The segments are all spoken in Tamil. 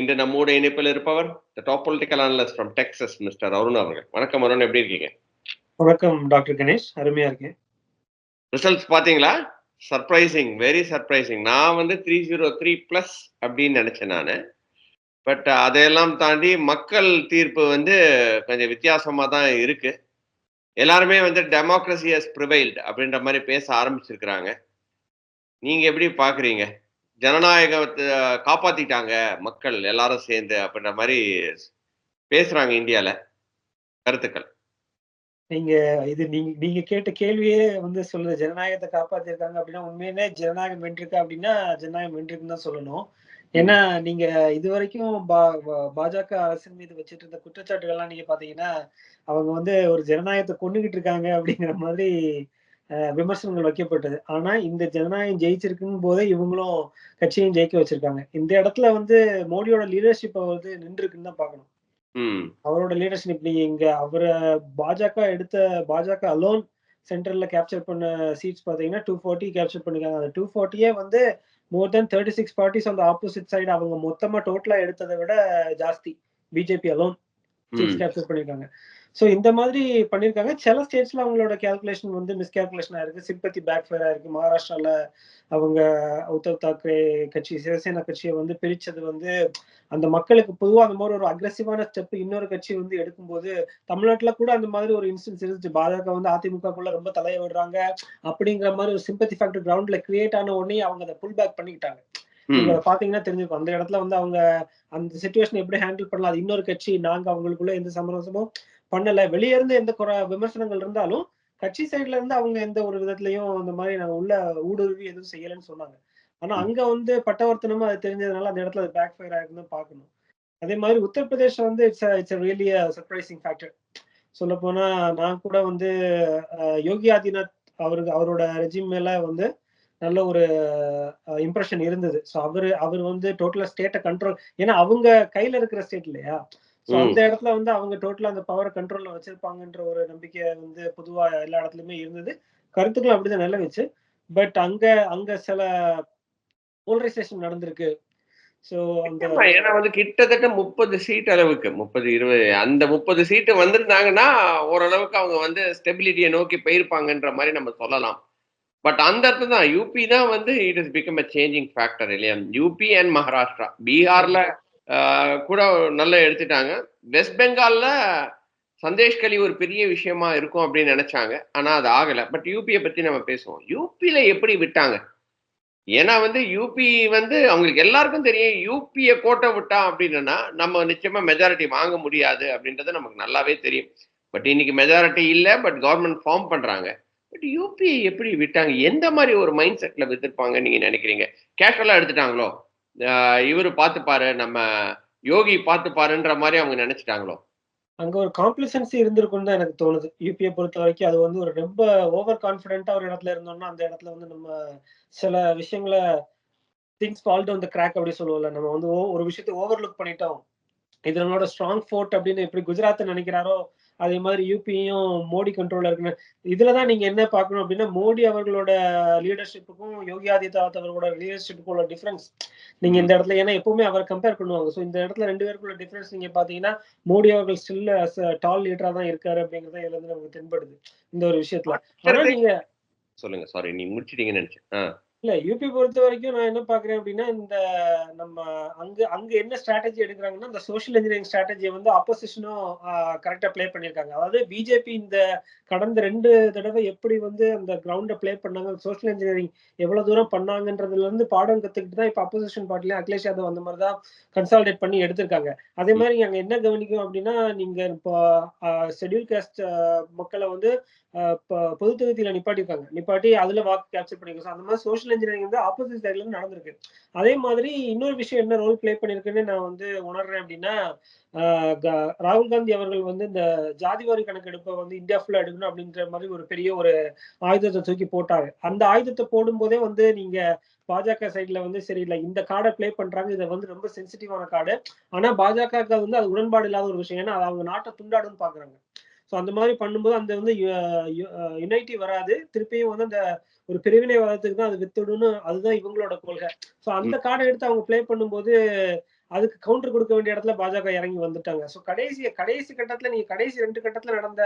இன்று நம்மோட இணைப்பில் இருப்பவர் the top political analyst from Texas mister Arun அவர்கள். வணக்கம் அருண் எப்படி இருக்கீங்க? வணக்கம் டாக்டர் கணேஷ். அருமையா இருக்கேன். ரிசல்ட்ஸ் பாத்தீங்களா சர்ப்ரைசிங் வெரி சர்ப்ரைசிங் நான் வந்து த்ரீ ஜீரோ த்ரீ ப்ளஸ் அப்படின்னு நினைச்சேன் நான். பட் அதையெல்லாம் தாண்டி மக்கள் தீர்ப்பு வந்து கொஞ்சம் வித்தியாசமா தான் இருக்கு. எல்லாருமே வந்து டெமோக்ரஸி ஹஸ் ப்ரிவைல்டு அப்படின்ற மாதிரி பேச ஆரம்பிச்சிருக்கிறாங்க. நீங்க எப்படி பாக்குறீங்க ஜனநாயகத்தை காப்பாத்திட்டாங்க மக்கள் எல்லாரும் சேர்ந்து அப்படின்ற மாதிரி பேசுறாங்க இந்தியால. கருத்துக்கள். நீங்க இது நீங்க நீங்க கேட்ட கேள்வியே வந்து சொல்லுது. ஜனநாயகத்தை காப்பாத்திருக்காங்க அப்படின்னா உண்மையிலே ஜனநாயகம் வென்றிருக்கா அப்படின்னா ஜனநாயகம் வென்றிருக்குன்னு தான் சொல்லணும். ஏன்னா நீங்க இது வரைக்கும் பாஜக அரசின் மீது வச்சுட்டு இருந்த குற்றச்சாட்டுகள்லாம் நீங்க பாத்தீங்கன்னா அவங்க வந்து ஒரு ஜனநாயகத்தை கொண்டுகிட்டு இருக்காங்க அப்படிங்கிற மாதிரி விமர்சனங்கள் வைக்கப்பட்டது. ஆனா இந்த ஜனநாயகம் ஜெயிச்சிருக்கும் போதே இவங்களும் கட்சியும் ஜெயிக்க வச்சிருக்காங்க. இந்த இடத்துல வந்து மோடியோட லீடர்ஷிப் வந்து நின்றுருக்குன்னு தான் பாக்கணும் அவரோட லீடர்ஷிப் நீங்க இங்க அவரை பாஜக எடுத்த பாஜக அலோன் சென்ட்ரல்ல கேப்சர் பண்ண சீட்ஸ் பாத்தீங்கன்னா டூ ஃபார்ட்டி கேப்சர் பண்ணிருக்காங்க. அந்த டூ ஃபார்ட்டியே வந்து more than thirty six parties அந்த ஆப்போசிட் சைடு அவங்க மொத்தமா டோட்டலா எடுத்ததை விட ஜாஸ்தி. பிஜேபி அலோன் சீட்ஸ் கேப்சர் பண்ணிருக்காங்க. ஸோ இந்த மாதிரி பண்ணியிருக்காங்க சில ஸ்டேட்ஸ்ல அவங்களோட கேல்குலேஷன் வந்து மிஸ்கேல்குலேஷன் ஆயிருக்கு. சிம்பத்தி பேக் ஃபேர் ஆயிருக்கு. மகாராஷ்டிரால அவங்க உத்தவ் தாக்கரே கட்சி சிவசேனா கட்சியை வந்து பிரிச்சது வந்து அந்த மக்களுக்கு பொதுவாக அந்த மாதிரி ஒரு அக்ரெசிவான ஸ்டெப் இன்னொரு கட்சி வந்து எடுக்கும்போது தமிழ்நாட்டில் கூட அந்த மாதிரி ஒரு இன்ஸ்டன்ஸ் இருந்துச்சு. பாஜக வந்து அதிமுகக்குள்ள ரொம்ப தலையை விடுறாங்க அப்படிங்கிற மாதிரி ஒரு சிம்பத்தி ஃபேக்டர் கிரவுண்ட்ல கிரியேட் ஆன உடனே அவங்க அதை புல் பேக் பண்ணிக்கிட்டாங்க. நீங்க பாத்தீங்கன்னா தெரிஞ்சிருக்கும். அந்த இடத்துல வந்து அவங்க அந்த சுச்சுவேஷன் எப்படி ஹேண்டில் பண்ணலாம்? அது இன்னொரு கட்சி நாங்க அவங்களுக்குள்ள எந்த சமரசமும் பண்ணல. வெளியே இருந்து எந்த குறை விமர்சனங்கள் இருந்தாலும் கட்சி சைட்ல இருந்து அவங்க எந்த ஒரு விதத்துலயும் அந்த மாதிரி நாங்க உள்ள ஊடுருவி எதுவும் செய்யலன்னு சொன்னாங்க. ஆனா அங்க வந்து பட்டவர்த்தனமா அது தெரிஞ்சதுனால அந்த இடத்துல அது பேக் ஃபயர் ஆயிருக்குன்னு பார்க்கணும். அதே மாதிரி உத்தரப்பிரதேசம் வந்து it's it's really surprising factor சொல்ல போனா நான் கூட வந்து யோகி ஆதித்யநாத் அவருக்கு அவரோட ரெஜிம் மேல வந்து நல்ல ஒரு இம்ப்ரெஷன் இருந்தது. ஸோ அவரு அவர் வந்து டோட்டலா ஸ்டேட்டை கண்ட்ரோல் ஏன்னா அவங்க கையில இருக்கிற ஸ்டேட் இல்லையா? ஸோ அந்த இடத்துல வந்து அவங்க டோட்டலா அந்த பவரை கண்ட்ரோல்ல வச்சிருப்பாங்கன்ற ஒரு நம்பிக்கை வந்து பொதுவா எல்லா இடத்துலயுமே இருந்தது. கருத்துக்கள் அப்படிதான் நல்ல வச்சு பட் அங்க அங்க சில போலரைசேஷன் நடந்திருக்கு. அந்த ஏன்னா வந்து கிட்டத்தட்ட முப்பது சீட் அளவுக்கு முப்பது இருபது அந்த முப்பது சீட்டு வந்திருந்தாங்கன்னா ஓரளவுக்கு அவங்க வந்து ஸ்டெபிலிட்டியை நோக்கி போயிருப்பாங்கன்ற மாதிரி நம்ம சொல்லலாம். பட் அந்த அர்த்தம் தான் யூபி தான் வந்து it is become a changing factor இல்லையா? யூபி அண்ட் மகாராஷ்டிரா பீகார்ல கூட நல்லா எடுத்துட்டாங்க. வெஸ்ட் பெங்காலில் சந்தேஷ் கலி ஒரு பெரிய விஷயமா இருக்கும் அப்படின்னு நினைச்சாங்க. ஆனா அது ஆகல. பட் யூபியை பத்தி நம்ம பேசுவோம். யூபியில எப்படி விட்டாங்க? ஏன்னா வந்து யூபி வந்து அவங்களுக்கு எல்லாருக்கும் தெரியும் யூபியை கோட்டை விட்டா அப்படின்னா நம்ம நிச்சயமா மெஜாரிட்டி வாங்க முடியாது அப்படின்றது நமக்கு நல்லாவே தெரியும். பட் இன்னைக்கு மெஜாரிட்டி இல்லை பட் கவர்மெண்ட் ஃபார்ம் பண்றாங்க. பட் யூபியை எப்படி விட்டாங்க? எந்த மாதிரி ஒரு மைண்ட் செட்ல வித்துருப்பாங்க நீங்க நினைக்கிறீங்க? கேஷுவலா எடுத்துட்டாங்களோ? இவரு பார்த்துப்பாரு நம்ம யோகி பார்த்துப்பாருன்ற மாதிரி அவங்க நினைச்சிட்டாங்களோ? அங்க ஒரு காம்ப்ளிசன்சி இருந்திருக்கும்னு தான் எனக்கு தோணுது. யூபிஐ பொறுத்த வரைக்கும் அது வந்து ஒரு ரொம்ப ஓவர் கான்பிடென்ட்டா ஒரு இடத்துல இருந்தோம்னா அந்த இடத்துல வந்து நம்ம சில விஷயங்களை things fall down the crack அப்படி சொல்லுவோம்ல. நம்ம வந்து ஒரு விஷயத்தை ஓவர்லுக் பண்ணிட்டோம். இது நம்மளோட ஸ்ட்ராங் ஃபோர்ட் அப்படின்னு எப்படி குஜராத் நினைக்கிறாரோ அதே மாதிரி யூபியும் மோடி கண்ட்ரோல்ல இருக்குன்னு. இதுலதான் நீங்க என்ன பார்க்கணும் அப்படின்னா மோடி அவர்களோட லீடர்ஷிப்புக்கும் யோகி ஆதித்யநாத் அவர்களோட லீடர்ஷிப்புக்கும் உள்ள டிஃபரன்ஸ் நீங்க இந்த இடத்துல ஏன்னா எப்பவுமே அவர் கம்பேர் பண்ணுவாங்க. ஸோ இந்த இடத்துல ரெண்டு பேருக்குள்ள டிஃபரன்ஸ் நீங்க பாத்தீங்கன்னா மோடி அவர்கள் ஸ்டில் அஸ் டால் லீடரா தான் இருக்காரு அப்படிங்கறத இதுல இருந்து நமக்கு தென்படுது. இந்த ஒரு விஷயத்துல. ஆனா நீங்க சொல்லுங்க சாரி நீ முடிச்சிட்டீங்கன்னு நினைச்சேன். இல்ல யூபி பொறுத்த வரைக்கும் நான் என்ன பாக்குறேன் அப்படின்னா இந்த நம்ம அங்க அங்க என்ன ஸ்ட்ராட்டஜி எடுக்கிறாங்கன்னா இந்த சோஷியல் இன்ஜினியரிங் ஸ்ட்ராட்டஜியை வந்து அப்போசிஷனும் கரெக்டா பிளே பண்ணிருக்காங்க அதாவது பிஜேபி இந்த கடந்த ரெண்டு தடவை எப்படி வந்து அந்த கிரவுண்ட பிளே பண்ணாங்க சோஷியல் இன்ஜினியரிங் எவ்வளவு தூரம் பண்ணாங்கன்றதுல இருந்து பாடம் கத்துக்கிட்டு தான் இப்ப அப்போசிஷன் பார்ட்டில அகிலேஷ் யாதவ் அந்த மாதிரி தான் கன்சால்டேட் பண்ணி எடுத்திருக்காங்க. அதே மாதிரி அங்க என்ன கவனிக்கும் அப்படின்னா நீங்க இப்போ ஷெட்யூல் காஸ்ட் மக்களை வந்து பொது தொகுதியில நிப்பாட்டிருக்காங்க நிப்பாட்டி அதுல வாக்கு கேப்சர் பண்ணிருக்காங்க அந்த மாதிரி சோஷியல் இன்ஜினியரிங் வந்து ஆப்போசிட் சைட்ல இருந்து நடந்திருக்கு. அதே மாதிரி இன்னொரு விஷயம் என்ன ரோல் பிளே பண்ணிருக்குன்னு நான் வந்து உணர்றேன் அப்படின்னா ராகுல் காந்தி அவர்கள் வந்து இந்த ஜாதிவாரி கணக்கெடுப்பை வந்து இந்தியா ஃபுல்லா எடுக்கணும் அப்படின்ற மாதிரி ஒரு பெரிய ஒரு ஆயுதத்தை தூக்கி போட்டாங்க அந்த ஆயுதத்தை போடும் போதே வந்து நீங்க பாஜக சைட்ல வந்து சரி இந்த கார்டை பிளே பண்றாங்க. இதை வந்து ரொம்ப சென்சிட்டிவான கார்டு ஆனா பாஜக வந்து அது உடன்பாடு இல்லாத ஒரு விஷயம். ஏன்னா அது அவங்க நாட்டை துண்டாடுன்னு பாக்குறாங்க. ஸோ அந்த மாதிரி பண்ணும்போது அந்த வந்து யுனைட்டி வராது. திருப்பியும் வந்து அந்த ஒரு பிரிவினைவாதத்துக்கு தான் அது வித்துடுன்னு அதுதான் இவங்களோட கொள்கை. ஸோ அந்த கார்டை எடுத்து அவங்க பிளே பண்ணும்போது அதுக்கு கவுண்டர் கொடுக்க வேண்டிய இடத்துல பாஜக இறங்கி வந்துட்டாங்க. ஸோ கடைசி கடைசி கட்டத்துல நீங்க கடைசி ரெண்டு கட்டத்துல நடந்த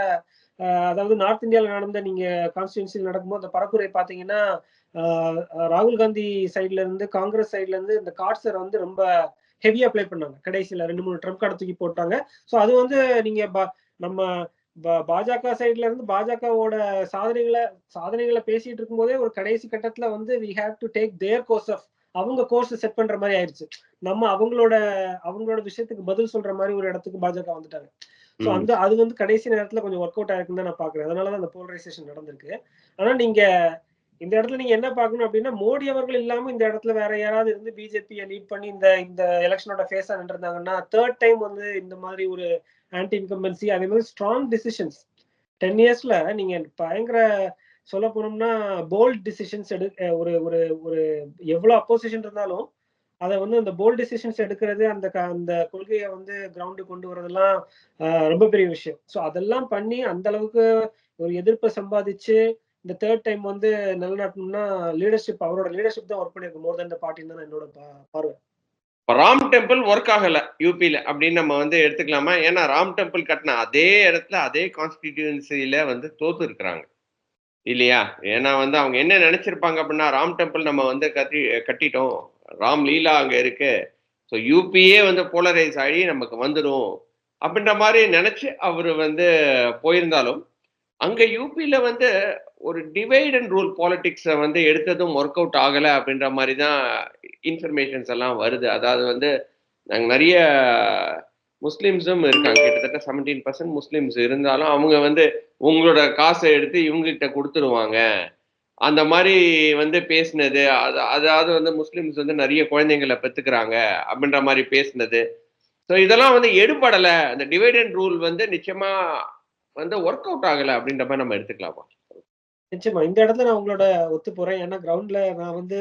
அதாவது நார்த் இந்தியாவில் நடந்த நீங்க கான்ஸ்டியூன்சியில் நடக்கும்போது அந்த பரப்புரை பாத்தீங்கன்னா அஹ், ராகுல் காந்தி சைட்ல இருந்து காங்கிரஸ் சைட்ல இருந்து இந்த கார்ட்ஸர் வந்து ரொம்ப ஹெவியா ப்ளே பண்ணாங்க. கடைசியில ரெண்டு மூணு ட்ரம்ப் கார்டு தூக்கி போட்டாங்க. ஸோ அது வந்து நீங்க பா- நம்ம பாஜக சைட்ல இருந்து பாஜகவோட சாதனைகளை சாதனைகளை பேசிட்டு இருக்கும்போதே ஒரு கடைசி கட்டத்துல வந்து we have to take their course of அவங்க கோர்ஸ் செட் பண்ற மாதிரி ஆயிருச்சு. நம்ம அவங்களோட அவங்களோட விஷயத்துக்கு பதில் சொல்ற மாதிரி ஒரு இடத்துக்கு பாஜக வந்துட்டாங்க. ஸோ. அந்த அது வந்து கடைசி நேரத்துல கொஞ்சம் ஒர்க் அவுட் ஆயிருக்குன்னு தான் நான் பாக்குறேன். அதனாலதான் அந்த போலரைசேஷன் நடந்திருக்கு. ஆனா நீங்க இந்த இடத்துல நீங்க என்ன பார்க்கணும் அப்படின்னா மோடி அவர்கள் இல்லாம இந்த இடத்துல வேற யாராவது இருந்து பிஜேபியை லீட் பண்ணி இந்த இந்த எலெக்ஷனோட ஃபேஸா நின்றுருந்தாங்கன்னா தேர்ட் டைம் வந்து இந்த மாதிரி ஒரு ஆன்டி இன்கம்பன்சி அதே மாதிரி ஸ்ட்ராங் டிசிஷன்ஸ் டென் இயர்ஸ்ல நீங்க பயங்கர சொல்ல போனோம்னா போல்ட் டிசிஷன்ஸ் எடு ஒரு ஒரு ஒரு எவ்வளவு அப்போசிஷன் இருந்தாலும் அதை வந்து அந்த போல்ட் டிசிஷன்ஸ் எடுக்கிறது அந்த அந்த கொள்கையை வந்து கிரவுண்டு கொண்டு வரதெல்லாம் ஆஹ் ரொம்ப பெரிய விஷயம். ஸோ அதெல்லாம் பண்ணி அந்த அளவுக்கு ஒரு எதிர்ப்பை சம்பாதிச்சு இந்த தேர்ட் டைம் வந்து நிலநாட்டணும்னா லீடர்ஷிப் அவரோட லீடர்ஷிப் தான் ஒர்க் பண்ணிருக்கு மோர் தென் பார்ட்டின்னு தான் என்னோட பார்வை. இப்போ ராம் டெம்பிள் ஒர்க் ஆகலை யூபியில் அப்படின்னு நம்ம வந்து எடுத்துக்கலாமா? ஏன்னா ராம் டெம்பிள் கட்டின அதே இடத்துல அதே கான்ஸ்டிடியூன்சியில் வந்து தோத்து இருக்கிறாங்க. இல்லையா? ஏன்னா வந்து அவங்க என்ன நினைச்சிருப்பாங்க அப்படின்னா ராம் டெம்பிள் நம்ம வந்து கட்டி கட்டிட்டோம். ராம் லீலா அங்கே இருக்கு. ஸோ யூபியே வந்து போலரைஸ் ஆகி நமக்கு வந்துடும் அப்படின்ற மாதிரி நினச்சி அவர் வந்து போயிருந்தாலும் அங்கே யூபியில் வந்து ஒரு டிவைட் அண்ட் ரூல் பாலிட்டிக்ஸை வந்து எடுத்ததும் ஒர்க் அவுட் ஆகலை அப்படின்ற மாதிரி தான் இன்ஃபர்மேஷன்ஸ் எல்லாம் வருது. அதாவது வந்து நாங்கள் நிறைய முஸ்லீம்ஸும் இருக்காங்க. கிட்டத்தட்ட செவன்டீன் பர்சன்ட் முஸ்லீம்ஸ் இருந்தாலும் அவங்க வந்து உங்களோட காசை எடுத்து இவங்ககிட்ட கொடுத்துருவாங்க. அந்த மாதிரி வந்து பேசினது அது அதாவது வந்து முஸ்லீம்ஸ் வந்து நிறைய குழந்தைங்களை பெற்றுக்கிறாங்க அப்படின்ற மாதிரி பேசினது. ஸோ இதெல்லாம் வந்து எடுபடலை. அந்த டிவைட் அண்ட் ரூல் வந்து நிச்சயமா வந்து ஒர்க் அவுட் ஆகலை அப்படின்ற மாதிரி நம்ம எடுத்துக்கலாமா? நிச்சயமா. இந்த இடத்துல நான் உங்களோட ஒத்து போறேன். ஏன்னா கிரவுண்ட்ல நான் வந்து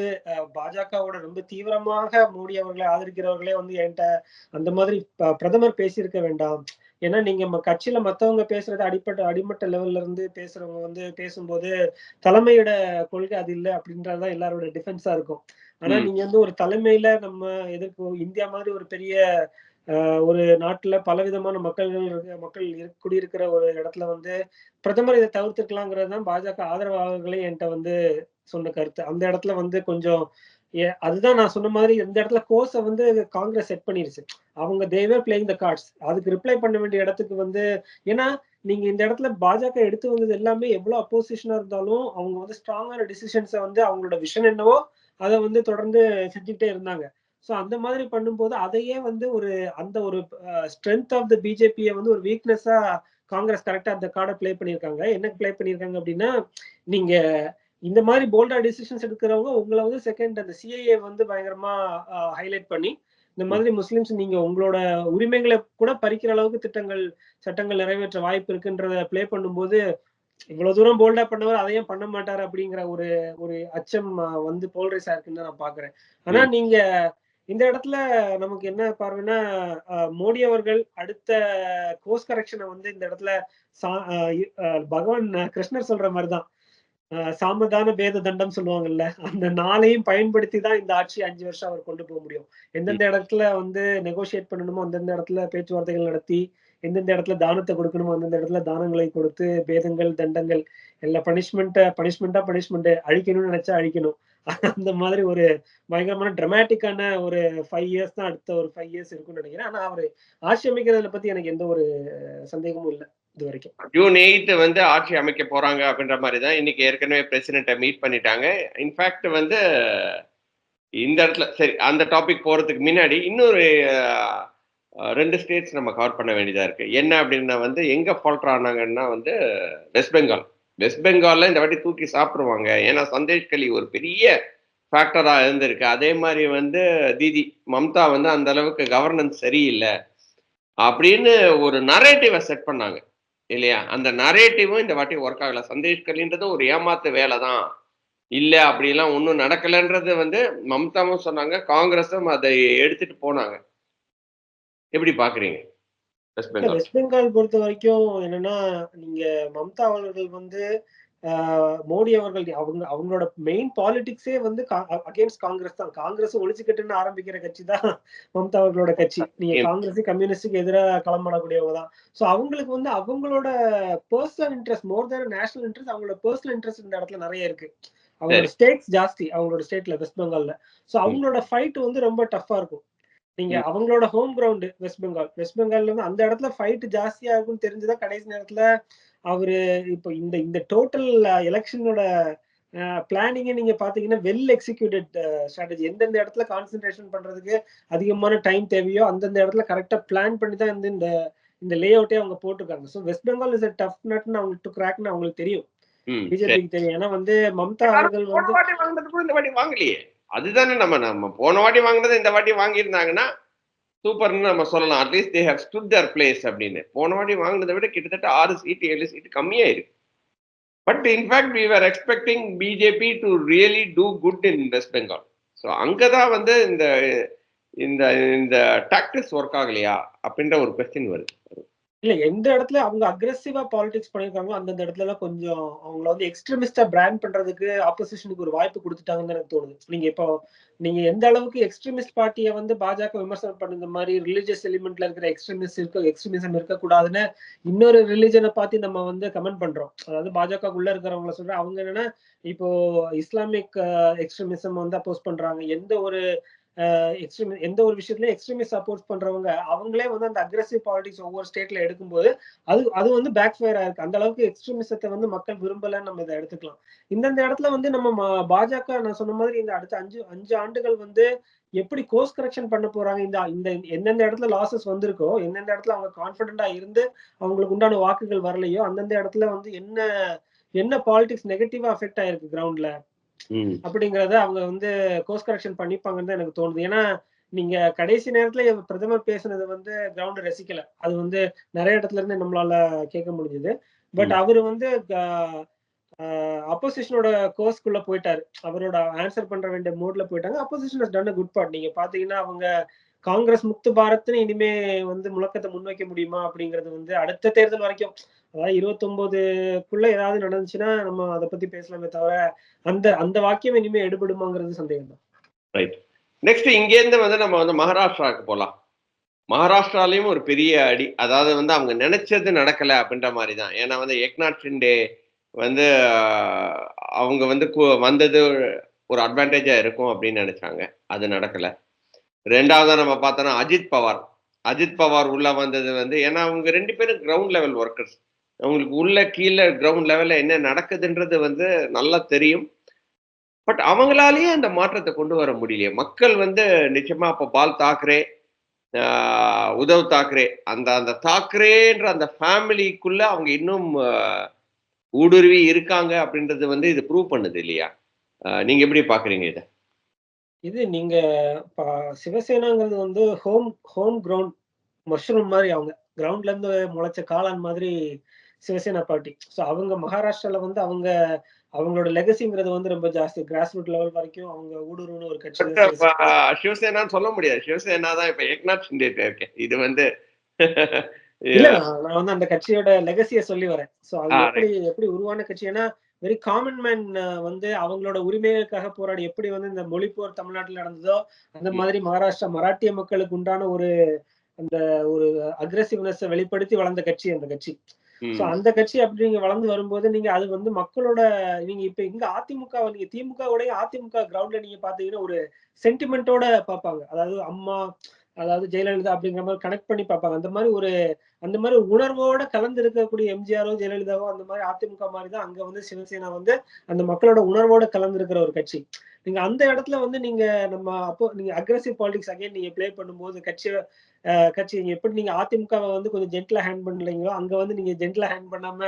பாஜகவோட ரொம்ப தீவிரமாக மோடி அவர்களை ஆதரிக்கிறவர்களே வந்து என்கிட்ட அந்த மாதிரி பிரதமர் பேசியிருக்க வேண்டாம். ஏன்னா நீங்க கட்சியில மத்தவங்க பேசுறது அடிப்பட்ட அடிமட்ட லெவல்ல இருந்து பேசுறவங்க வந்து பேசும்போது தலைமையோட கொள்கை அது இல்லை அப்படின்றதுதான் எல்லாரோட டிஃபென்ஸா இருக்கும். ஆனா. நீங்க வந்து ஒரு தலைமையில நம்ம எதிர்ப்பு இந்தியா மாதிரி ஒரு பெரிய ஒரு நாட்டுல பலவிதமான மக்கள்கள் இருக்க- மக்கள் குடியிருக்கிற ஒரு இடத்துல வந்து பிரதமர் இதை தவிர்த்துக்கலாங்கிறது தான் பாஜக ஆதரவாளர்களே என்கிட்ட வந்து சொன்ன கருத்து. அந்த இடத்துல வந்து கொஞ்சம் ஏ- அதுதான் நான் சொன்ன மாதிரி இந்த இடத்துல கோர்ஸை வந்து காங்கிரஸ் செட் பண்ணிருச்சு. அவங்க தேவே பிளேயிங் த கார்ட்ஸ் அதுக்கு ரிப்ளை பண்ண வேண்டிய இடத்துக்கு வந்து ஏன்னா நீங்க இந்த இடத்துல பாஜக எடுத்து வந்தது எல்லாமே எவ்வளவு அப்போசிஷனா இருந்தாலும் அவங்க வந்து ஸ்ட்ராங்கான டிசிஷன்ஸை வந்து அவங்களோட விஷன் என்னவோ அதை வந்து தொடர்ந்து செஞ்சுக்கிட்டே இருந்தாங்க. ஸோ அந்த மாதிரி பண்ணும்போது அதையே வந்து ஒரு அந்த ஒரு ஸ்ட்ரென்த் ஆஃப் த பிஜேபியை வந்து ஒரு வீக்னஸா காங்கிரஸ் கரெக்டா அந்த கார்டை ப்ளே பண்ணியிருக்காங்க என்ன ப்ளே பண்ணியிருக்காங்க அப்படின்னா நீங்க இந்த மாதிரி போல்டா டிசிஷன்ஸ் எடுக்கிறவங்க உங்களை வந்து செகண்ட் அந்த சிஐஏ வந்து பயங்கரமா ஹைலைட் பண்ணி இந்த மாதிரி முஸ்லிம்ஸ் நீங்க உங்களோட உரிமைகளை கூட பறிக்கிற அளவுக்கு திட்டங்கள் சட்டங்கள் நிறைவேற்ற வாய்ப்பு இருக்குன்றத ப்ளே பண்ணும்போது இவ்வளவு தூரம் போல்டா பண்ணவர் அதையும் பண்ண மாட்டாரு அப்படிங்கிற ஒரு ஒரு அச்சம் வந்து போல்ரைஸ் ஆயிருக்குன்னு தான் நான் பாக்குறேன் ஆனா நீங்க இந்த இடத்துல நமக்கு என்ன பார்வைன்னா மோடி அவர்கள் அடுத்த கோர்ஸ் கரெக்ஷனை வந்து இந்த இடத்துல பகவான் கிருஷ்ணர் சொல்ற மாதிரிதான். சாமதான பேத தண்டம் சொல்லுவாங்கல்ல அந்த நாளையும் பயன்படுத்தி தான் இந்த ஆட்சி அஞ்சு வருஷம் அவர் கொண்டு போக முடியும். எந்தெந்த இடத்துல வந்து நெகோஷியேட் பண்ணணுமோ அந்தந்த இடத்துல பேச்சுவார்த்தைகள் நடத்தி எந்தெந்த இடத்துல தானத்தை கொடுக்கணுமோ அந்தந்த இடத்துல தானங்களை கொடுத்து பேதங்கள் தண்டங்கள் எல்லா பனிஷ்மெண்ட்டை பனிஷ்மெண்ட்டா பனிஷ்மெண்ட் அழிக்கணும்னு நினைச்சா அழிக்கணும். அந்த மாதிரி ஒரு பயங்கரமான ட்ரமேட்டிக்கான ஒரு ஃபைவ் இயர்ஸ் தான் அடுத்த ஒரு ஃபைவ் இயர்ஸ் இருக்கும்னு நினைக்கிறேன். ஆனா அவர் ஆட்சி அமைக்கிறதுல பத்தி எனக்கு எந்த ஒரு சந்தேகமும் இல்லை இது வரைக்கும் ஜூன் எயித் வந்து ஆட்சி அமைக்க போறாங்க அப்படின்ற மாதிரி தான் இன்னைக்கு ஏற்கனவே பிரசிடென்ட்டை மீட் பண்ணிட்டாங்க. இன்ஃபேக்ட் வந்து இந்த இடத்துல சரி அந்த டாபிக் போறதுக்கு முன்னாடி இன்னொரு ரெண்டு ஸ்டேட்ஸ் நம்ம கவர் பண்ண வேண்டியதா இருக்கு. என்ன அப்படின்னா வந்து எங்க ஃபால்டர் ஆனாங்கன்னா வந்து வெஸ்ட் பெங்கால் வெஸ்ட் பெங்கால்ல இந்த வாட்டி தூக்கி சாப்பிடுவாங்க. ஏன்னா சந்தேஷ் கலி ஒரு பெரிய ஃபேக்டரா இருந்திருக்கு. அதே மாதிரி வந்து தீதி மம்தா வந்து அந்த அளவுக்கு கவர்னன்ஸ் சரியில்லை. அப்படின்னு ஒரு நரேட்டிவை செட் பண்ணாங்க. இல்லையா? அந்த நரேட்டிவும் இந்த வாட்டி ஒர்க் ஆகல. சந்தேஷ் கலின்றது ஒரு ஏமாத்து வேலை தான் இல்லை அப்படிலாம் ஒன்றும் நடக்கலைன்றது வந்து மம்தாவும் சொன்னாங்க. காங்கிரஸும் அதை எடுத்துட்டு போனாங்க. எப்படி பாக்குறீங்க? வெஸ்ட் பெங்கால் வெஸ்ட் பெங்கால் பொறுத்த வரைக்கும் என்னன்னா நீங்க மம்தா அவர்கள் வந்து மோடி அவர்கள் அவங்க அவங்களோட மெயின் பாலிடிக்ஸே வந்து அகேன்ஸ்ட் காங்கிரஸ் தான். காங்கிரஸ் ஒழிச்சுக்கிட்டுன்னு ஆரம்பிக்கிற கட்சி தான் மம்தா அவர்களோட கட்சி. நீங்க. காங்கிரஸ் கம்யூனிஸ்டுக்கு எதிராக களமாடக்கூடியவங்க தான். சோ அவங்களுக்கு வந்து அவங்களோட personal interest more than national interest அவங்களோட பர்சனல் இன்ட்ரெஸ்ட் இந்த இடத்துல நிறைய இருக்கு. அவங்களோட ஸ்டேட்ஸ் ஜாஸ்தி அவங்களோட ஸ்டேட்ல வெஸ்ட் பெங்கால்ல சோ அவங்களோட ஃபைட் வந்து ரொம்ப டஃப்பா இருக்கும். நீங்க. அவங்களோட home ground West Bengal west பெங்கால்ல இருந்து அந்த இடத்துல ஃபைட் ஜாஸ்தியா இருக்கும்னு தெரிஞ்சுதான் கடைசி நேரத்துல அவரு இப்போ இந்த இந்த டோட்டல் எலெக்ஷனோட பிளானிங்க நீங்க பாத்தீங்கன்னா வெல் எக்ஸிக்யூட்டட் ஸ்ட்ராட்டஜி எந்தெந்த இடத்துல கான்சென்ட்ரேஷன் பண்றதுக்கு அதிகமான டைம் தேவையோ அந்தந்த இடத்துல கரெக்டா பிளான் பண்ணி தான் வந்து இந்த இந்த லே அவுட்டே அவங்க போட்டிருக்காங்க. So West Bengal is tough நட்னு அவங்களுக்கு கிராக்னு அவங்களுக்கு தெரியும். பிஜேபிக்கு தெரியும். ஏன்னா வந்து மம்தா அவர்கள் வந்து வாங்கலையே? அதுதானே நம்ம நம்ம போன வாட்டி வாங்கினது இந்த வாட்டி வாங்கியிருந்தாங்கன்னா சூப்பர்னு நம்ம சொல்லலாம். At least they have stood their place அப்படின்னு. போன வாட்டி வாங்கினதை விட கிட்டத்தட்ட ஆறு சீட்டு ஏழு சீட்டு கம்மியா இருக்கு but in fact we are expecting BJP to really do good in West Bengal so அங்கதான் வந்து இந்த இந்த இந்த டாக்டிக்ஸ் ஒர்க் ஆகலையா அப்படின்ற ஒரு கொஸ்டின் வருது. இல்ல எந்த இடத்துல அவங்க அக்ரெசிவா பாலிடிக்ஸ் பண்ணிருக்காங்களோ அந்தந்த இடத்துல எல்லாம் கொஞ்சம் அவங்கள வந்து எக்ஸ்ட்ரீமிஸ்டா பிராண்ட் பண்றதுக்கு ஆப்போசிஷனுக்கு ஒரு வாய்ப்பு கொடுத்துட்டாங்கன்னு எனக்கு தோணுது. நீங்க இப்போ நீங்க எந்த அளவுக்கு எக்ஸ்ட்ரீமிஸ்ட் பார்ட்டியை வந்து பாஜக விமர்சனம் பண்ணுற மாதிரி ரிலீஜியஸ் எலிமெண்ட்ல இருக்கிற எக்ஸ்ட்ரீமிஸ்ட் இருக்க எக்ஸ்ட்ரீமிசம் இருக்கக்கூடாதுன்னு இன்னொரு ரிலீஜனை பார்த்து நம்ம வந்து கமெண்ட் பண்றோம். அதாவது பாஜக உள்ள இருக்கிறவங்கள சொல்றேன். அவங்க என்னன்னா இப்போ இஸ்லாமிக் எக்ஸ்ட்ரீமிசம் வந்து அப்போஸ் பண்றாங்க. எந்த ஒரு எக்ஸ்ட்ரீம் எந்த ஒரு விஷயத்துலயும் எக்ஸ்ட்ரீமிஸ்ட் சப்போர்ட் பண்றவங்க அவங்களே வந்து அந்த அக்ரெசிவ் பாலிடிக்ஸ் ஒவ்வொரு ஸ்டேட்ல எடுக்கும்போது அது அது வந்து பேக் ஃபயர் ஆயிருக்கு அந்த அளவுக்கு எக்ஸ்ட்ரீமிசத்தை வந்து மக்கள் விரும்பலன்னு நம்ம இதை எடுத்துக்கலாம். இந்தந்த இடத்துல வந்து நம்ம பாஜக நான் சொன்ன மாதிரி இந்த அடுத்த அஞ்சு அஞ்சு ஆண்டுகள் வந்து எப்படி கோர்ஸ் கரெக்ஷன் பண்ண போறாங்க இந்த இந்த எந்தெந்த இடத்துல லாசஸ் வந்திருக்கோ எந்தெந்த இடத்துல அவங்க கான்பிடண்டா இருந்து அவங்களுக்கு உண்டான வாக்குகள் வரலையோ அந்தந்த இடத்துல வந்து என்ன என்ன பாலிடிக்ஸ் நெகட்டிவா அஃபெக்ட் ஆயிருக்கு கிரவுண்ட்ல அப்படிங்கறத அவங்க வந்து கோர்ஸ் கரெக்ஷன் பண்ணிப்பாங்கன்னு எனக்கு தோணுது. ஏன்னா நீங்க கடைசி நேரத்துல பிரதமர் பேசுனது வந்து கிரவுண்ட் ரசிக்கல. அது வந்து நிறைய இடத்துல இருந்து நம்மளால கேட்க முடிஞ்சது. பட். அவர் வந்து அப்போசிஷனோட கோர்ஸ்க்குள்ள போயிட்டாரு. அவரோட ஆன்சர் பண்ற வேண்டிய மோட்ல போயிட்டாங்க. அப்போசிஷன் டன் குட் பார்ட் நீங்க பாத்தீங்கன்னா அவங்க காங்கிரஸ் முக்து பாரத்னு இனிமே வந்து முழக்கத்தை முன்வைக்க முடியுமா அப்படிங்கிறது வந்து அடுத்த தேர்தல் வரைக்கும் அதாவது இருபத்தொன்பதுக்குள்ள ஏதாவது நடந்துச்சுன்னா நம்ம அதை பத்தி பேசலாமே தவிர அந்த அந்த வாக்கியம் இனிமே எடுபடுமாங்கிறது சந்தேகம் தான் ரைட் நெக்ஸ்ட் இங்கேருந்து வந்து நம்ம வந்து மகாராஷ்டிராவுக்கு போகலாம் மகாராஷ்டிராலையும் ஒரு பெரிய அடி அதாவது வந்து அவங்க நினைச்சது நடக்கல அப்படின்ற மாதிரி தான் ஏன்னா வந்து ஏக்நாத் ஷிண்டே வந்து அவங்க வந்து வந்தது ஒரு அட்வான்டேஜா இருக்கும் அப்படின்னு நினைச்சாங்க. அது நடக்கல. ரெண்டாவதா நம்ம பார்த்தோன்னா அஜித் பவார். அஜித் பவார் உள்ள வந்தது வந்து ஏன்னா அவங்க ரெண்டு பேரும் கிரவுண்ட் லெவல் ஒர்க்கர்ஸ் அவங்களுக்கு உள்ள கீழே கிரவுண்ட் லெவல்ல என்ன நடக்குதுன்றது வந்து நல்லா தெரியும். பட் அவங்களாலேயே அந்த மாற்றத்தை கொண்டு வர முடியலையே. மக்கள் வந்து நிச்சயமா அப்போ பால் தாக்கரே ஆஹ், தாக்கரே அந்த அந்த தாக்கரேன்ற அந்த ஃபேமிலிக்குள்ள அவங்க இன்னும் ஊடுருவி இருக்காங்க அப்படின்றது வந்து இது ப்ரூவ் பண்ணுது இல்லையா? நீங்க எப்படி பாக்குறீங்க இதை? இது நீங்க சிவசேனாங்கிறது வந்து ஹோம் ஹோம் கிரவுண்ட் மஷ்ரூம் மாதிரி அவங்க கிரவுண்ட்ல இருந்து முளைச்ச காளான் மாதிரி சிவசேனா பார்ட்டி ஸோ அவங்க மகாராஷ்டிரால வந்து அவங்க அவங்களோட லெகசிங்கிறது வந்து ரொம்ப ஜாஸ்தி. கிராஸ் ரூட் லெவல் வரைக்கும் அவங்க ஊடுருவன ஒரு கட்சி சிவசேனான்னு சொல்ல முடியாது. சிவசேனா தான் இப்ப ஏக்நாத் ஷிண்டே இருக்கேன். இது வந்து இல்ல நான் வந்து அந்த கட்சியோட லெகசிய சொல்லி வரேன். சோ அது எப்படி எப்படி உருவான கட்சி? ஏன்னா வெரி காமன் மேன் வந்து அவங்களோட உரிமைகளுக்காக போராடி எப்படி வந்து இந்த மொழிப்போர் தமிழ்நாட்டில் நடந்ததோ அந்த. மாதிரி மகாராஷ்டிரா மராட்டிய மக்களுக்கு உண்டான ஒரு அந்த ஒரு அக்ரெசிவ்னஸ் வெளிப்படுத்தி வளர்ந்த கட்சி அந்த கட்சி. சோ அந்த கட்சி அப்படி நீங்க வளர்ந்து வரும்போது நீங்க அது வந்து மக்களோட நீங்க இப்ப இங்க அதிமுக நீங்க திமுகவுடைய அதிமுக கிரவுண்ட்ல நீங்க பாத்தீங்கன்னா ஒரு சென்டிமெண்டோட பார்ப்பாங்க. அதாவது அம்மா அதாவது ஜெயலலிதா அப்படிங்கிற மாதிரி கனெக்ட் பண்ணி பார்ப்பாங்க. அந்த மாதிரி ஒரு அந்த மாதிரி உணர்வோட கலந்து இருக்கக்கூடிய எம்ஜிஆரோ ஜெயலலிதாவோ அந்த மாதிரி அதிமுக மாதிரி தான் அங்க வந்து சிவசேனா வந்து அந்த மக்களோட உணர்வோட கலந்து இருக்கிற ஒரு கட்சி. நீங்க அந்த இடத்துல வந்து நீங்க நம்ம அப்போ நீங்க அக்ரஸிவ் பாலிடிக்ஸ் அகைன் நீங்க ப்ளே பண்ணும்போது கட்சி கட்சி நீங்க எப்படி நீங்க அதிமுகவை வந்து கொஞ்சம் ஜென்ட்லா ஹேண்ட் பண்ணலீங்களோ அங்க வந்து நீங்க ஜென்ட்லா ஹேண்ட் பண்ணாம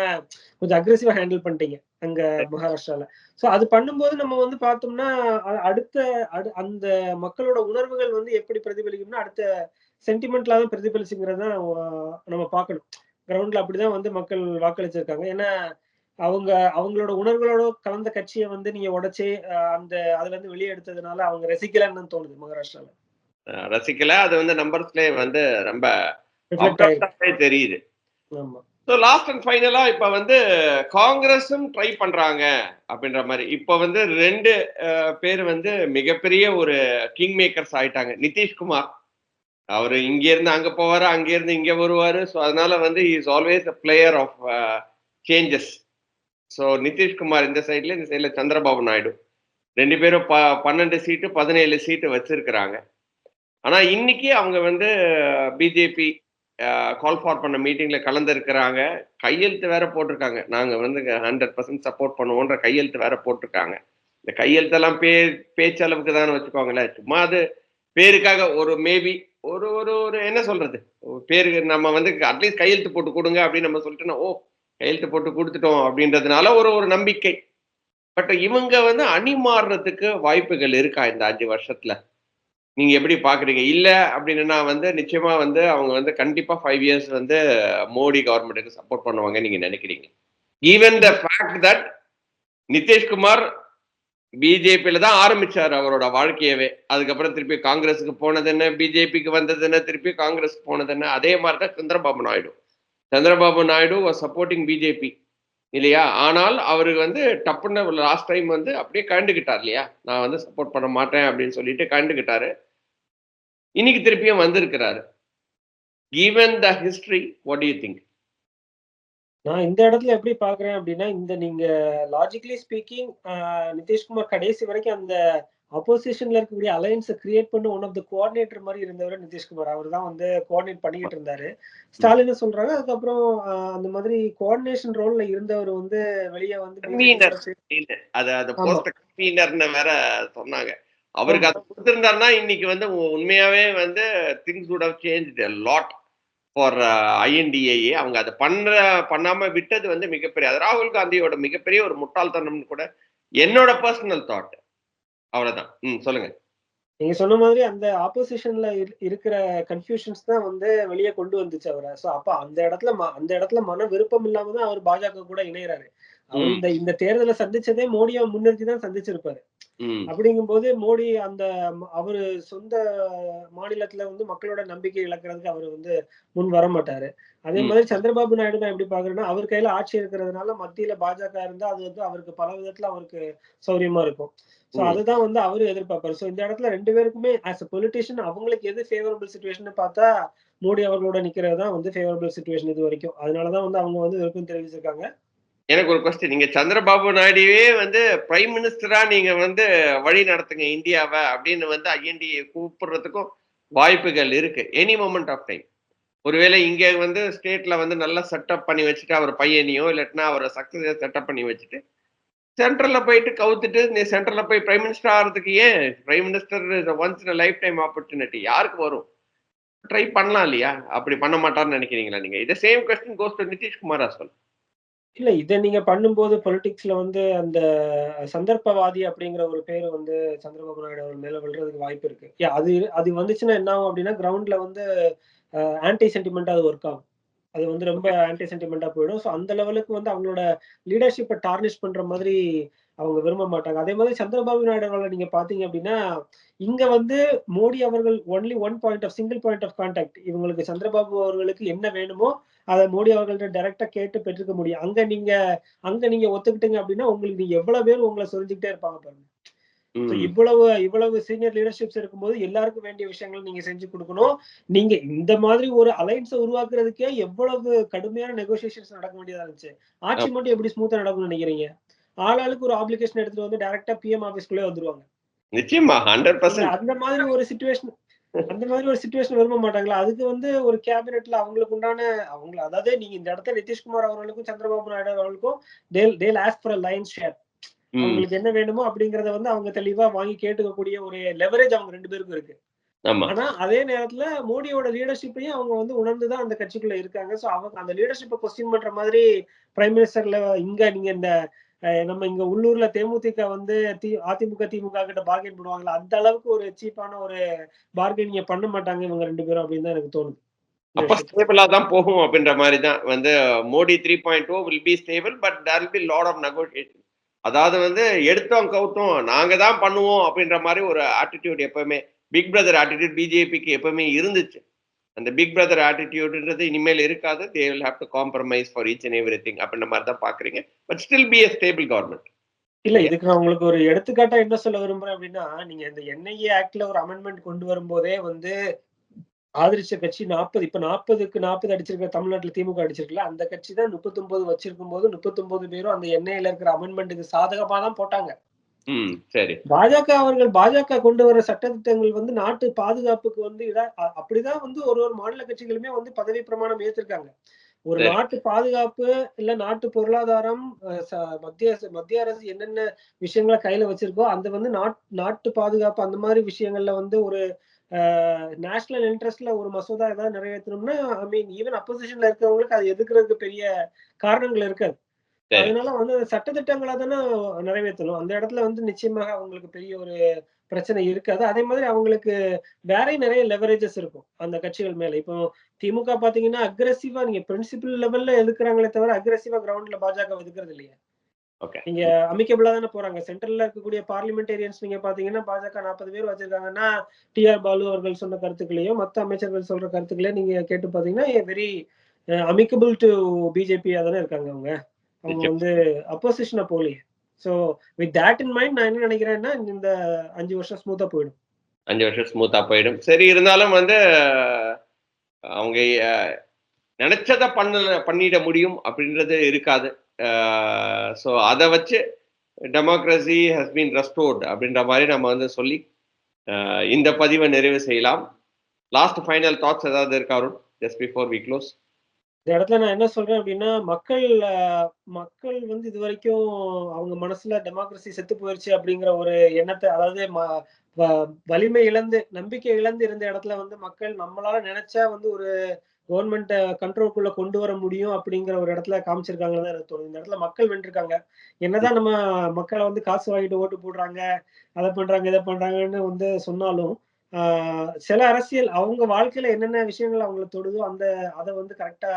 கொஞ்சம் அக்ரெசிவா ஹேண்டில் பண்ணிட்டீங்க. அங்க மகாராஷ்டிரால. சோ அது பண்ணும்போது நம்ம வந்து பார்த்தோம்னா அடுத்த அடு- அந்த மக்களோட உணர்வுகள் வந்து எப்படி பிரதிபலிக்கும்னா அடுத்த சென்டிமெண்ட்ல தான் பிரதிபலிச்சுங்கிறத நம்ம பார்க்கணும். கிரவுண்ட்ல அப்படிதான் வந்து மக்கள் வாக்களிச்சிருக்காங்க. ஏன்னா அவங்க அவங்களோட உணர்வுகளோட கலந்த கட்சியை வந்து நீங்க உடைச்சு அந்த அதுல இருந்து வெளியே எடுத்ததுனால அவங்க ரசிக்கலன்னு தோணுது மகாராஷ்டிரால. ரசிக்கல. அது வந்து நம்பர்ஸ்லயே வந்து ரொம்ப தெரியுது. ஆமா. ஸோ லாஸ்ட் அண்ட் ஃபைனலாக இப்போ வந்து காங்கிரஸும் ட்ரை பண்ணுறாங்க அப்படின்ற மாதிரி. இப்போ வந்து ரெண்டு பேர் வந்து மிகப்பெரிய ஒரு கிங் மேக்கர்ஸ் ஆயிட்டாங்க. நிதிஷ்குமார் அவர் இங்கேருந்து அங்கே போவார் அங்கேருந்து இங்கே இருந்து ஸோ அதனால வந்து is always a player of changes so Nitish Kumar இந்த சைடில் இந்த சைடில் சந்திரபாபு நாயுடு. ரெண்டு பேரும் ப பன்னெண்டு சீட்டு பதினேழு சீட்டு வச்சிருக்கிறாங்க. ஆனால் இன்னைக்கு அவங்க வந்து பிஜேபி கால் ஃபார் பண்ண மீட்டிங்கில் கலந்துருக்கிறாங்க. கையெழுத்து வேற போட்டிருக்காங்க. நாங்கள் வந்து ஹண்ட்ரட் பர்சன்ட் சப்போர்ட் பண்ணுவோன்ற கையெழுத்து வேற போட்டிருக்காங்க. இந்த கையெழுத்தெல்லாம் பே பேச்சளவுக்கு தானே வச்சுக்கோங்களேன். சும்மா அது பேருக்காக ஒரு மேபி ஒரு ஒரு ஒரு என்ன சொல்றது? பேருக்கு நம்ம வந்து அட்லீஸ்ட் கையெழுத்து போட்டு கொடுங்க அப்படின்னு நம்ம சொல்லிட்டோம்னா ஓ கையெழுத்து போட்டு கொடுத்துட்டோம் அப்படின்றதுனால ஒரு ஒரு நம்பிக்கை. பட் இவங்க வந்து அணி மாறுறதுக்கு வாய்ப்புகள் இருக்கா இந்த அஞ்சு வருஷத்துல? நீங்க எப்படி பாக்குறீங்க? இல்ல அப்படின்னா வந்து நிச்சயமா வந்து அவங்க வந்து கண்டிப்பா ஃபைவ் இயர்ஸ் வந்து மோடி கவர்மெண்ட்டுக்கு சப்போர்ட் பண்ணுவாங்க நீங்க நினைக்கிறீங்க. Even the fact that Nitish Kumar பிஜேபியில தான் ஆரம்பிச்சார் அவரோட வாழ்க்கையவே. அதுக்கப்புறம் திருப்பி காங்கிரஸுக்கு போனது என்ன? பிஜேபிக்கு வந்தது என்ன? திருப்பி காங்கிரஸுக்கு போனது என்ன? அதே மாதிரி தான் Chandrababu Naidu. Chandrababu Naidu was supporting BJP இல்லையா? ஆனால் அவருக்கு வந்து டப்புன்னு லாஸ்ட் டைம் வந்து அப்படியே கண்டுக்கிட்டார் இல்லையா? நான் வந்து சப்போர்ட் பண்ண மாட்டேன் அப்படின்னு சொல்லிட்டு கண்டுகிட்டாரு இன்னைக்கு திருப்பியும் வந்திருக்கிறாரு. Given the history what you think நான் இந்த இடத்துல எப்படி பாக்குறேன் அப்படின்னா இந்த நீங்க லாஜிக்கலி ஸ்பீக்கிங் நிதிஷ்குமார் கடைசி வரைக்கும் அந்த அப்போசிஷன்ல இருக்கக்கூடிய அலையன்ஸை கிரியேட் பண்ண ஒன் ஆஃப் த கோஆர்டினேட்டர் மாதிரி இருந்தவர் நிதிஷ்குமார். அவர் தான் வந்து கோஆர்டினேட் பண்ணிக்கிட்டு இருந்தாரு. ஸ்டாலின் சொல்றாங்க அதுக்கப்புறம் அந்த மாதிரி கோஆர்டினேஷன் ரோல்ல இருந்தவர் வந்து வெளியே வந்து வேற சொன்னாங்க. அவருக்கு அதை கொடுத்திருந்தாருன்னா இன்னைக்கு வந்து உண்மையாவே வந்து things would have changed a lot for INDIA அவங்க அதை பண்ற பண்ணாம விட்டது வந்து மிகப்பெரிய அது ராகுல் காந்தியோட மிகப்பெரிய ஒரு முட்டாள்தனம்னு கூட என்னோட பர்சனல் தாட் அவ்வளவுதான். ம் சொல்லுங்க. நீங்க சொன்ன மாதிரி அந்த ஆப்போசிஷன்ல இருக்கிற கன்ஃபியூஷன்ஸ் தான் வந்து வெளியே கொண்டு வந்துச்சு அவரை. சோ அப்ப அந்த இடத்துல அந்த இடத்துல மன விருப்பம் இல்லாம தான் அவர் பாஜக கூட இணையறாரு. அவர். இந்த இந்த தேர்தலை சந்திச்சதே மோடியை முன்னிறுத்தி தான் சந்திச்சிருப்பாரு. ம். அப்படிங்கும்போது மோடி அந்த அவரு சொந்த மாநிலத்துல வந்து மக்களோட நம்பிக்கை இழக்கிறதுக்கு அவர் வந்து முன் வர மாட்டாரு. அதே. மாதிரி சந்திரபாபு நாயுடு நான் எப்படி பாக்குறேன்னா அவர் கையில ஆட்சி இருக்கிறதுனால மத்தியில பாஜக இருந்தா அது வந்து அவருக்கு பல விதத்துல அவருக்கு சௌரியமா இருக்கும். சோ. அதுதான் வந்து அவரு எதிர்பார்ப்பாரு. சோ இந்த இடத்துல ரெண்டு பேருக்குமே ஆஸ் அ பொலிட்டிஷியன் அவங்களுக்கு எது ஃபேவரபிள் சுச்சுவேஷன் பார்த்தா மோடி அவர்களோட நிக்கிறது தான் வந்து ஃபேவரபிள் சுச்சுவேஷன் இது வரைக்கும். அதனாலதான் வந்து அவங்க வந்து விருப்பம் தெரிவிச்சிருக்காங்க. எனக்கு ஒரு கொஸ்டின் நீங்க சந்திரபாபு நாயுடுவே வந்து பிரைம் மினிஸ்டரா நீங்க வந்து வழி நடத்துங்க இந்தியாவை அப்படின்னு வந்து ஐஎன்டிஏ கூப்பிடுறதுக்கும் வாய்ப்புகள் இருக்கு. எனி மொமெண்ட் ஆஃப் டைம் ஒருவேளை இங்க வந்து ஸ்டேட்ல வந்து நல்லா செட்டப் பண்ணி வச்சுட்டு அவர் பையனையோ இல்லாட்டினா அவரை சக்சஸ் செட்டப் பண்ணி வச்சுட்டு சென்ட்ரல்ல போயிட்டு கவுத்துட்டு நீ சென்ட்ரல்ல போய் பிரைம் மினிஸ்டர் ஆகிறதுக்கு ஏன்? Prime minister once in life time opportunity யாருக்கு வரும்? ட்ரை பண்ணலாம் இல்லையா? அப்படி பண்ண மாட்டார்னு நினைக்கிறீங்களா நீங்க? இதை same question goes to Nitish Kumar as well இல்ல இதை நீங்க பண்ணும்போது பொலிட்டிக்ஸ்ல வந்து அந்த சந்தர்ப்பவாதி அப்படிங்கிற ஒரு பேர் வந்து சந்திரபாபு நாயுடு அவர் மேல விழுறதுக்கு வாய்ப்பு இருக்கு. Yeah, அது அது வந்துச்சுன்னா என்ன ஆகும் அப்படின்னா கிரவுண்ட்ல வந்து ஆன்டி சென்டிமெண்டா அது ஒர்க் ஆகும். அது வந்து ரொம்ப ஆன்டி சென்டிமெண்டா போயிடும். ஸோ அந்த லெவலுக்கு வந்து அவங்களோட லீடர்ஷிப்பை டார்னிஷ் பண்ற மாதிரி அவங்க விரும்ப மாட்டாங்க. அதே மாதிரி சந்திரபாபு நாயுடு அவர்களை நீங்க பாத்தீங்க அப்படின்னா இங்க வந்து மோடி அவர்கள் only one point of single point of contact இவங்களுக்கு சந்திரபாபு அவர்களுக்கு என்ன வேணுமோ அதை மோடி அவர்கள்ட்ட டைரக்டா கேட்டு பெற்றுக்க முடியும். அங்க நீங்க அங்க நீங்க ஒத்துக்கிட்டீங்க அப்படின்னா உங்களுக்கு எவ்வளவு பேர் உங்களை சொல்லிக்கிட்டே இருப்பாங்க பாருங்க. இவ்வளவு இவ்வளவு சீனியர் லீடர்ஷிப்ஸ் இருக்கும்போது எல்லாருக்கும் வேண்டிய விஷயங்கள் நீங்க செஞ்சு கொடுக்கணும். நீங்க இந்த மாதிரி ஒரு அலைன்ஸை உருவாக்குறதுக்கே எவ்வளவு கடுமையான நெகோசியேஷன்ஸ் நடக்க வேண்டியதா இருந்துச்சு. ஆட்சி மட்டும் எப்படி ஸ்மூத்தா நடக்கும்னு நினைக்கிறீங்க? ஆளாளுக்கு ஒரு ஆப்ளிகேஷன் எடுத்துட்டு வந்து டைரக்டா பிஎம் ஆபீஸ்க்குள்ளே வந்துருவாங்க. நிச்சயமா ஹண்ட்ரட் பர்சன்ட் அந்த மாதிரி ஒரு சுச்சுவேஷன் அந்த மாதிரி ஒரு சுச்சுவேஷன் விரும்ப மாட்டாங்களா? அதுக்கு வந்து ஒரு கேபினெட்ல அவங்களுக்கு உண்டான அவங்க அதாவது நீங்க இந்த இடத்துல நிதிஷ்குமார் அவர்களுக்கும் சந்திரபாபு நாயுடு அவர்களுக்கும் தேல் தேல் ஆஸ்க் ஃபார் லைன் ஷேர் அவங்களுக்கு என்ன வேணுமோ அப்படிங்கறத வந்து அவங்க தெளிவா வாங்கி கேட்டுக்கக்கூடிய ஒரு லெவரேஜ் அவங்க ரெண்டு பேருக்கும் இருக்கு. ஆனா அதே நேரத்துல மோடியோட லீடர்ஷிப்பையும் அவங்க வந்து உணர்ந்துதான் அந்த கட்சிக்குள்ள இருக்காங்க. சோ அவங்க அந்த லீடர்ஷிப்பை கொஸ்டின் பண்ற மாதிரி பிரைம் மினிஸ்டர்ல இங்க நீங்க இந்த நம்ம இங்க உள்ளூர்ல தேமுதிக வந்து தி அதிமுக திமுக கிட்ட பார்கெயின் பண்ணுவாங்களா அந்த அளவுக்கு ஒரு சீப்பான ஒரு பார்கெனிங்க பண்ண மாட்டாங்க இவங்க ரெண்டு பேரும் அப்படின்னு தான் எனக்கு தோணுது. அப்ப ஸ்டேபிளா தான் போகும் அப்படின்ற மாதிரி தான் வந்து Modi three point two will be stable but there will be lot of negotiation அதாவது வந்து எடுத்தோம் கவுத்தோம் நாங்க தான் பண்ணுவோம் அப்படின்ற மாதிரி ஒரு ஆட்டிடியூட் எப்பவுமே பிக் பிரதர் ஆட்டிடியூட் பிஜேபிக்கு எப்பவுமே இருந்துச்சு. அந்த பிக் பிரதர் ஆட்டிடியூடுன்றது இனிமேல் இருக்காது. They will have to compromise for each and every thing அப்படின்ற மாதிரி தான் பாக்குறீங்க but still be a stable government இல்ல இதுக்கு நான் உங்களுக்கு ஒரு எடுத்துக்காட்டா என்ன சொல்ல விரும்புறேன் அப்படின்னா நீங்க இந்த என்ஐஏ ஆக்ட்ல ஒரு அமெண்ட்மெண்ட் கொண்டு வரும்போதே வந்து ஆதரிச்ச கட்சி நாற்பது இப்ப நாற்பதுக்கு நாற்பது அடிச்சிருக்க தமிழ்நாட்டுல திமுக அடிச்சிருக்கல அந்த கட்சி தான் முப்பத்தொன்பது வச்சிருக்கும் போது முப்பத்தொன்பது பேரும் அந்த என்ஐல இருக்கிற அமெண்ட்மெண்ட்டுக்கு சாதகமா தான் போட்டாங்க. சரி பாஜக அவர்கள் பாஜக கொண்டு வர சட்டத்திட்டங்கள் வந்து நாட்டு பாதுகாப்புக்கு வந்து அப்படிதான் வந்து ஒரு ஒரு மாநில கட்சிகளுமே வந்து பதவி பிரமாணம் ஏத்திருக்காங்க ஒரு. நாட்டு பாதுகாப்பு இல்ல நாட்டு பொருளாதாரம் மத்திய அரசு மத்திய அரசு என்னென்ன விஷயங்களை கையில வச்சிருக்கோ அந்த வந்து நாட் நாட்டு பாதுகாப்பு அந்த மாதிரி விஷயங்கள்ல வந்து ஒரு நேஷனல் இன்ட்ரெஸ்ட்ல ஒரு மசோதா ஏதாவது நிறைவேற்றணும்னா ஐ மீன் ஈவன் அப்போசிஷன்ல இருக்கிறவங்களுக்கு அது எதுக்குறதுக்கு பெரிய காரணங்கள் இருக்காது. அதனால வந்து அந்த சட்டத்திட்டங்களை தானே நிறைவேற்றணும். அந்த இடத்துல வந்து நிச்சயமாக அவங்களுக்கு பெரிய ஒரு பிரச்சனை இருக்காது. அதே மாதிரி அவங்களுக்கு வேற நிறைய லெவரேஜஸ் இருக்கும் அந்த கட்சிகள் மேல. இப்போ திமுக பாத்தீங்கன்னா அக்ரெசிவா நீங்க பிரின்சிபல் லெவல்ல எதுக்குறாங்களே தவிர அக்ரெசிவா கிரவுண்ட்ல பாஜக எதுக்குறது இல்லையா. ஓகே நீங்க அமிக்கபிளா தானே போறாங்க. சென்ட்ரல்ல இருக்கக்கூடிய பார்லிமெண்டேரியன்ஸ் நீங்க பாத்தீங்கன்னா பாஜக நாற்பது பேர் வச்சிருக்காங்கன்னா டிஆர் பாலு அவர்கள் சொன்ன கருத்துக்களையும் மத்த அமைச்சர்கள் சொல்ற கருத்துக்களையும் நீங்க கேட்டு பாத்தீங்கன்னா வெரி அமிக்கபிள் டு பிஜேபி தானே இருக்காங்க அவங்க. அவங்க. வந்து அப்போசிஷனை போலியே so with that in mind நான் என்ன நினைக்கிறேன்னா இந்த அஞ்சு வருஷம் ஸ்மூத்தா போயிடும். அஞ்சு வருஷம் ஸ்மூத்தா போயிடும். சரி இருந்தாலும் வந்து அவங்க நினைச்சதை பண்ணல பண்ணிட முடியும் அப்படின்றது இருக்காது. ஸோ அதை வச்சு டெமோக்ரஸி ஹஸ் பீன் ரெஸ்டோர்ட் அப்படின்ற மாதிரி நம்ம வந்து சொல்லி இந்த பதிவை நிறைவு செய்யலாம். லாஸ்ட் ஃபைனல் தாட்ஸ் ஏதாவது இருக்கா ஜஸ்ட் பிஃபோர் வி க்ளோஸ் இந்த இடத்துல நான் என்ன சொல்றேன் அப்படின்னா மக்கள் மக்கள் வந்து இது வரைக்கும் அவங்க மனசுல டெமோக்ரஸி செத்து போயிருச்சு அப்படிங்கிற ஒரு எண்ணத்தை அதாவது ம- வ- வலிமை இழந்து நம்பிக்கை இழந்து இருந்த இடத்துல வந்து மக்கள் நம்மளால நினைச்சா வந்து ஒரு கவர்மெண்ட்டை கண்ட்ரோல்குள்ள கொண்டு வர முடியும் அப்படிங்கிற ஒரு இடத்துல காமிச்சிருக்காங்க தான் எனக்கு தோணுது. இந்த இடத்துல மக்கள் வென்றிருக்காங்க. என்னதான் நம்ம மக்களை வந்து காசு வாங்கிட்டு ஓட்டு போடுறாங்க அதை பண்றாங்க இதை பண்றாங்கன்னு வந்து சொன்னாலும் சில அரசியல் அவங்க வாழ்க்கையில என்னென்ன விஷயங்கள் அவங்களை தொடுதோ அந்த அதை வந்து கரெக்டா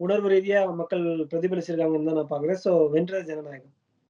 உணர்வு ரீதியா மக்கள் பிரதிபலிச்சிருக்காங்கன்னு தான் நான் பாக்குறேன் சோ வென்ற ஜனநாயகம்.